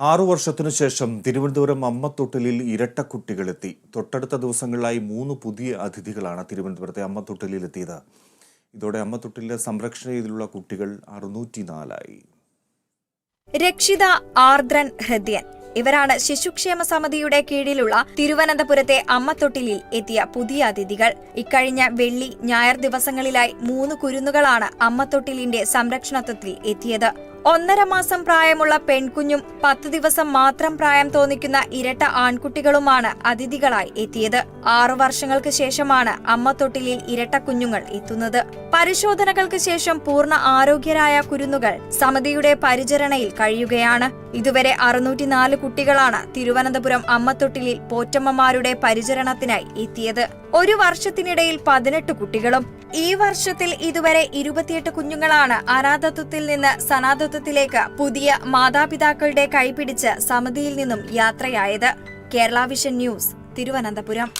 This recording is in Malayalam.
ആറു വർഷത്തിനു ശേഷം തിരുവനന്തപുരം അമ്മത്തൊട്ടിലിൽ ഇരട്ടക്കുട്ടികളെത്തി. തൊട്ടടുത്ത ദിവസങ്ങളിലായി മൂന്ന് പുതിയ അതിഥികളാണ് തിരുവനന്തപുരത്തെ അമ്മത്തൊട്ടിലിൽ എത്തിയത് ഇതോടെ അമ്മത്തൊട്ടിലിലെ സംരക്ഷണ രീതിയിലുള്ള കുട്ടികൾ അറുന്നൂറ്റിനാലായി. രക്ഷിത ആർദ്രൻ ഹൃദയൻ. ഇവരാണ് ശിശുക്ഷേമ സമിതിയുടെ കീഴിലുള്ള തിരുവനന്തപുരത്തെ അമ്മത്തൊട്ടിലിൽ എത്തിയ പുതിയ അതിഥികൾ. ഇക്കഴിഞ്ഞ വെള്ളി ഞായർ ദിവസങ്ങളിലായി മൂന്ന് കുരുന്നുകളാണ് അമ്മത്തൊട്ടിലിന്റെ സംരക്ഷണത്വത്തിൽ എത്തിയത്. ഒന്നര മാസം പ്രായമുള്ള പെൺകുഞ്ഞും പത്ത് ദിവസം മാത്രം പ്രായം തോന്നിക്കുന്ന ഇരട്ട ആൺകുട്ടികളുമാണ് അതിഥികളായി എത്തിയത്. ആറു വർഷങ്ങൾക്ക് ശേഷമാണ് അമ്മ തൊട്ടിലിൽ ഇരട്ട കുഞ്ഞുങ്ങൾ എത്തുന്നത്. പരിശോധനകൾക്ക് ശേഷം പൂർണ ആരോഗ്യരായ കുരുന്നുകൾ സമിതിയുടെ പരിചരണയിൽ കഴിയുകയാണ്. ഇതുവരെ അറുന്നൂറ്റിനാല് കുട്ടികളാണ് തിരുവനന്തപുരം അമ്മത്തൊട്ടിലിൽ പോറ്റമ്മമാരുടെ പരിചരണത്തിനായി എത്തിയത്. ഒരു വർഷത്തിനിടയിൽ പതിനെട്ട് കുട്ടികളും ഈ വർഷത്തിൽ ഇതുവരെ ഇരുപത്തിയെട്ട് കുഞ്ഞുങ്ങളാണ് അനാഥത്വത്തിൽ നിന്ന് സനാതത്വത്തിലേക്ക് പുതിയ മാതാപിതാക്കളുടെ കൈപിടിച്ച് സമിതിയിൽ നിന്നും യാത്രയായത്. Kerala vision news Thiruvananthapuram.